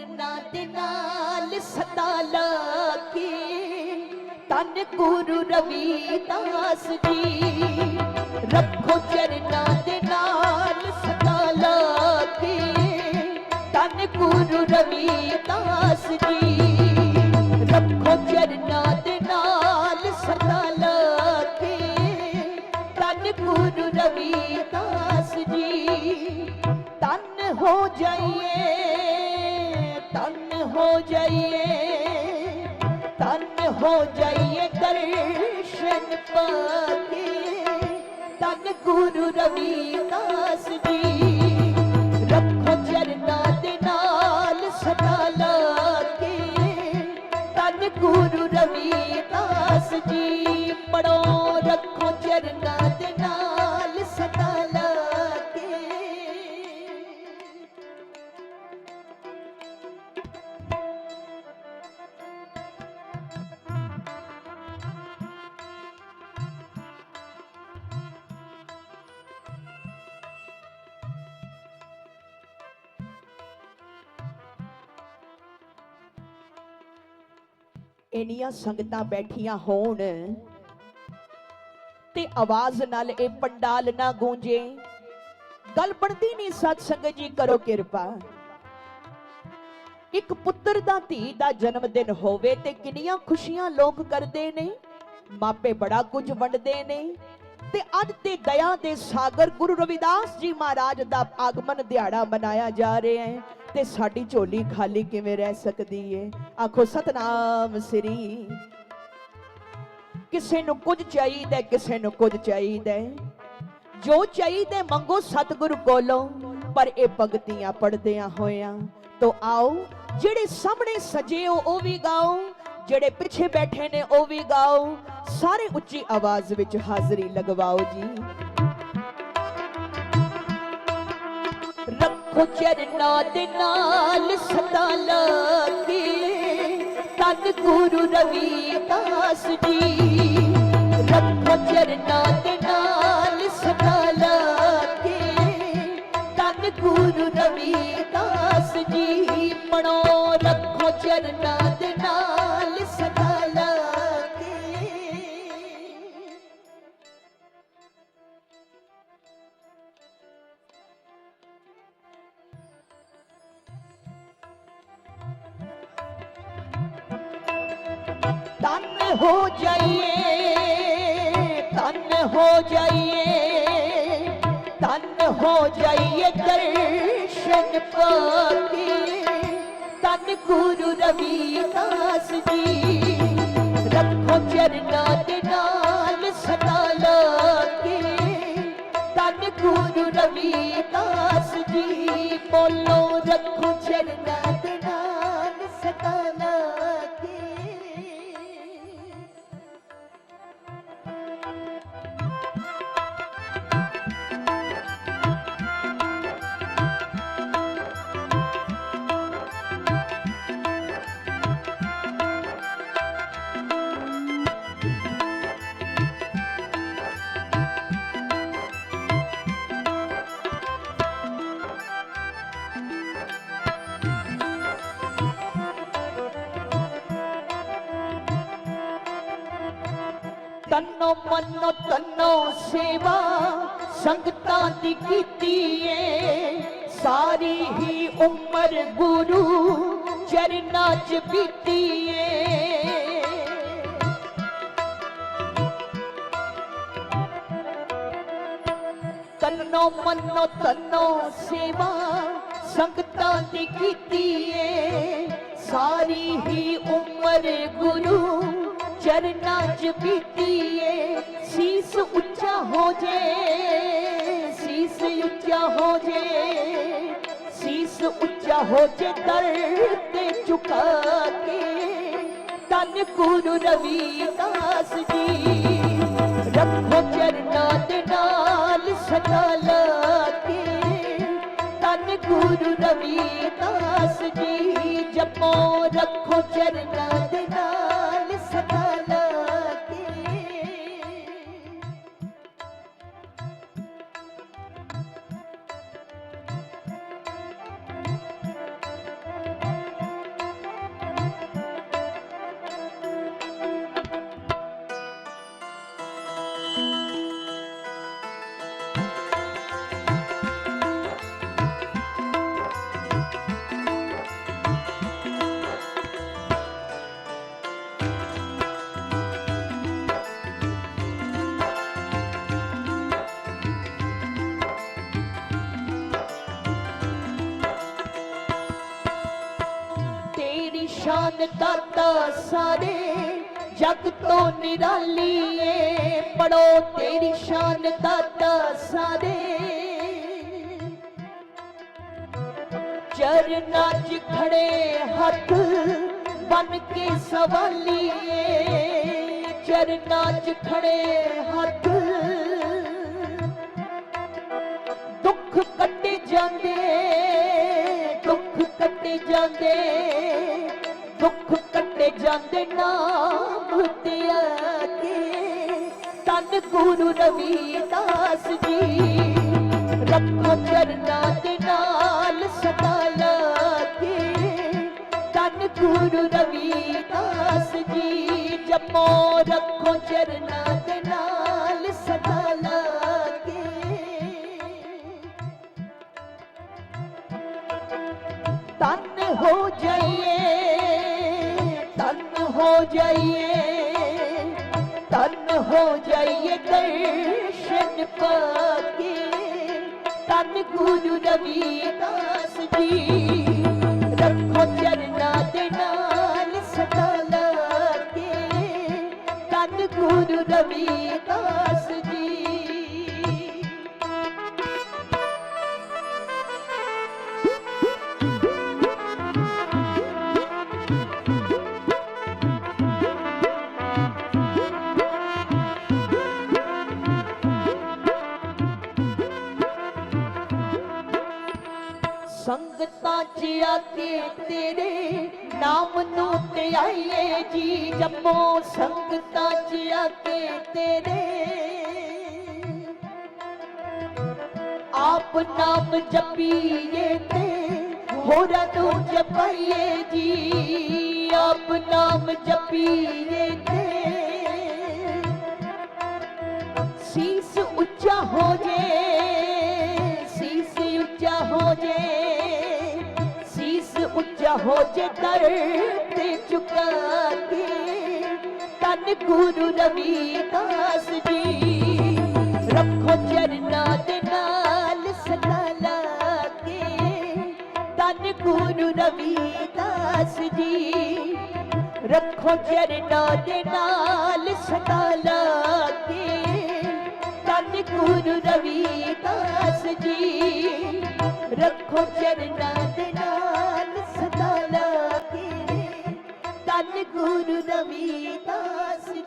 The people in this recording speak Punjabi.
ਨਾ ਨਾਲ ਸਤਾਲਾ ਕੇ? ਤਨ ਗੁਰੂ ਰਵੀਦਾਸ ਜੀ। ਰੱਖੋ ਚਰਨਾਂ ਦੇ ਨਾਲ ਸਦਾ ਲਾ ਕੇ? ਤਨ ਗੁਰੂ ਰਵੀਦਾਸ ਜੀ। ਰੱਖੋ ਚਰਨਾਂ ਦੇ ਨਾਲ ਸਦਾ ਲਾ ਕੇ? ਤਨ ਗੁਰੂ ਰਵੀਦਾਸ ਜੀ। ਤਨ ਹੋ ਜਾਈਏ ਤਨ ਹੋ ਜਾਈਏ ਦਰਸ਼ਨ ਪਾਕੇ ਤਨ ਗੁਰੂ ਰਵੀਦਾਸ ਜੀ ਰੱਖੋ ਚਰਨਾਂ ਦੇ ਨਾਲ ਸਦਾ ਲਾ ਕੇ ਤਨ ਗੁਰੂ ਰਵੀਦਾਸ ਜੀ ਪੜੋ ਇੰਨੀਆਂ ਸੰਗਤਾਂ ਬੈਠੀਆਂ ਹੋਣ ਤੇ ਆਵਾਜ਼ ਨਾਲ ਇਹ ਪੰਡਾਲ ਨਾ ਗੂੰਜੇ। ਗੱਲ ਬਣਦੀ ਨਹੀਂ ਸਤ ਸੰਗਤ ਜੀ, ਕਰੋ ਕਿਰਪਾ। ਇੱਕ ਪੁੱਤਰ ਦਾ ਧੀ ਦਾ ਜਨਮ ਦਿਨ ਹੋਵੇ ਤੇ ਕਿੰਨੀਆਂ ਖੁਸ਼ੀਆਂ ਲੋਕ ਕਰਦੇ ਨੇ। ਮਾਪੇ ਬੜਾ ਕੁਝ ਵੰਡਦੇ ਨੇ ਤੇ ਅੱਜ ਤੇ ਦਇਆ ਦੇ ਸਾਗਰ ਗੁਰੂ ਰਵਿਦਾਸ ਜੀ ਮਹਾਰਾਜ ਦਾ ਆਗਮਨ ਦਿਹਾੜਾ ਮਨਾਇਆ ਜਾ ਰਿਹਾ ਹੈ। ਤੇ ਸਾਡੀ ਝੋਲੀ ਖਾਲੀ ਕਿਵੇਂ ਰਹਿ ਸਕਦੀ ਏ? ਆਖੋ ਸਤਨਾਮ ਸ੍ਰੀ। ਕਿਸੇ ਨੂੰ ਕੁਝ ਚਾਹੀਦਾ ਹੈ, ਕਿਸੇ ਨੂੰ ਕੁਝ ਚਾਹੀਦਾ ਜੋ ਚਾਹੀਦਾ ਮੰਗੋ ਸਤਿਗੁਰੂ ਕੋਲੋਂ ਪਰ ਇਹ ਭਗਤੀਆਂ ਪੜਦਿਆਂ ਹੋਇਆਂ। ਤੋ ਆਓ ਜਿਹੜੇ ਸਾਹਮਣੇ ਸਜੇ ਹੋ ਉਹ ਵੀ ਗਾਓ। ਜਿਹੜੇ ਪਿੱਛੇ ਬੈਠੇ ਨੇ ਉਹ ਵੀ ਗਾਓ। ਸਾਰੇ ਉੱਚੀ ਆਵਾਜ਼ ਵਿੱਚ ਹਾਜ਼ਰੀ ਲਗਵਾਓ ਜੀ। ਰੱਖੋ ਚਰਨਾਂ ਦੇ ਨਾਲ ਸਦਾ ਲਾਗੇ। ਤਨ ਗੁਰੂ ਰਵੀਦਾਸ ਜੀ, ਰੱਖੋ ਚਰਨਾਂ ਦੇ ਨਾਲ ਸਦਾ ਲਾਗੇ। ਤਨ ਗੁਰੂ ਰਵੀਦਾਸ ਜੀ ਪਣੋ ਰੱਖੋ ਚਰਨਾਂ ਤਨ ਹੋ ਜਾਈਏ ਤਨ ਹੋ ਜਾਈਏ ਤਨ ਹੋ ਜਾਈਏ ਦਰਸ਼ਨ ਪਾਕੇ ਤਨ ਗੁਰੂ ਰਵੀਦਾਸ ਜੀ, ਰੱਖੋ ਚਰਨਾਂ ਦੇ ਨਾਲ ਸਦਾ ਲਾਕੇ ਤਨ ਗੁਰੂ ਰਵੀਦਾਸ ਜੀ, ਬੋਲੋ ਰੱਖੋ ਤਨੋ ਮਨੋ ਤਨੋ ਸੇਵਾ ਸੰਗਤਾਂ ਦੀ ਕੀਤੀ ਏ। ਸਾਰੀ ਹੀ ਉਮਰ ਗੁਰੂ ਚਰਨਾਂ 'ਚ ਬੀਤੀ ਏ। ਤਨੋ ਮਨੋ ਤਨੋ ਸੇਵਾ ਸੰਗਤਾਂ ਦੀ ਕੀਤੀ ਏ। ਸਾਰੀ ਹੀ ਉਮਰ ਗੁਰੂ ਚਰਨਾਂ 'ਚ ਬੀਤੀ ਸੀਸ ਉੱਚਾ ਹੋ ਜੇ, ਸੀਸ ਉੱਚਾ ਹੋ ਜੇ, ਸੀਸ ਉੱਚਾ ਹੋ ਜੇ ਦਰ ਤੇ ਝੁਕਾ ਕੇ। ਤਨ ਗੁਰੂ ਰਵੀਦਾਸ ਜੀ, ਰੱਖੋ ਚਰਨਾਂ ਦੇ ਨਾਲ ਸਦਾ ਲਾਕੇ ਤਨ ਗੁਰੂ ਰਵੀਦਾਸ ਜੀ, ਜਪੋ, ਰੱਖੋ ਚਰਨਾਂ ਸ਼ਾਨ ਦਾਤਾ ਸਾਰੇ, ਜਗ ਤੋਂ ਨਿਰਾਲੀ ਏ। ਪੜੋ ਤੇਰੀ ਸ਼ਾਨ ਦਾਤਾ ਸਾਰੇ। ਚਰਨਾਂ 'ਚ ਖੜੇ ਹੱਥ ਬਨ ਕੇ ਸਵਾਲੀਏ ਚਰਨਾਂ 'ਚ ਖੜੇ ਹੱਥ ਦੁੱਖ ਕੱਟੇ ਜਾਂਦੇ, ਦੁੱਖ ਕੱਟੇ ਜਾਂਦੇ। ਦੁੱਖ ਕੱਟੇ ਜਾਂਦੇ ਨਾਮ ਤੇ ਆ ਕੇ। ਤਨ ਗੁਰੂ ਰਵੀਦਾਸ ਜੀ, ਰੱਖੋ ਚਰਨਾਂ ਦੇ ਨਾਲ ਸਦਾ ਲਾਗੇ। ਤਨ ਗੁਰੂ ਰਵੀਦਾਸ ਜੀ, ਜਪੋ, ਰੱਖੋ ਚਰਨਾਂ ਦੇ ਨਾਲ। ਜਾਈਏ ਤਨ ਹੋ ਜਾਈਏ ਦਰਸ਼ਨ ਪਾਕੇ ਤਨ ਗੁਰੂ ਰਵੀਦਾਸ ਜੀ ਰੱਖੋ ਚਰਨਾਂ ਦੇ ਨਾਲ ਸਦਾ ਲਾਗੇ ਤਨ ਗੁਰੂ ਰਵੀਦਾਸ ਸੰਗਤਾਂ ਚ ਆ ਕੇ ਤੇਰੇ ਨਾਮ ਨੂੰ ਤੇ ਆਈਏ ਜੀ ਜਪੋ ਸੰਗਤਾਂ ਚ ਆ ਕੇ ਤੇਰੇ ਆਪ ਨਾਮ ਜਪੀਏ ਤੇ ਹੋਰਾਂ ਨੂੰ ਜਪਾਈਏ ਜੀ। ਆਪ ਨਾਮ ਜਪੀਏ ਤੇ ਸੀਸ ਉੱਚਾ ਹੋ ਜੇ, ਸੀਸ ਉੱਚਾ ਹੋ ਜੇ। ਸੀਸ ਉੱਚਾ ਹੋ ਜੇ ਦਰ ਤੇ ਝੁਕਾ ਕੇ ਤਨ ਗੁਰੂ ਰਵੀਦਾਸ ਜੀ। ਰੱਖੋ ਚਰਨਾਂ ਦੇ ਨਾਲ ਸਦਾ ਲਾਗੇ। ਤਨ ਗੁਰੂ ਰਵੀਦਾਸ ਜੀ। ਰੱਖੋ ਚਰਨਾਂ ਦੇ ਨਾਲ ਸਦਾ ਲਾਗੇ। ਤਨ করি তাসি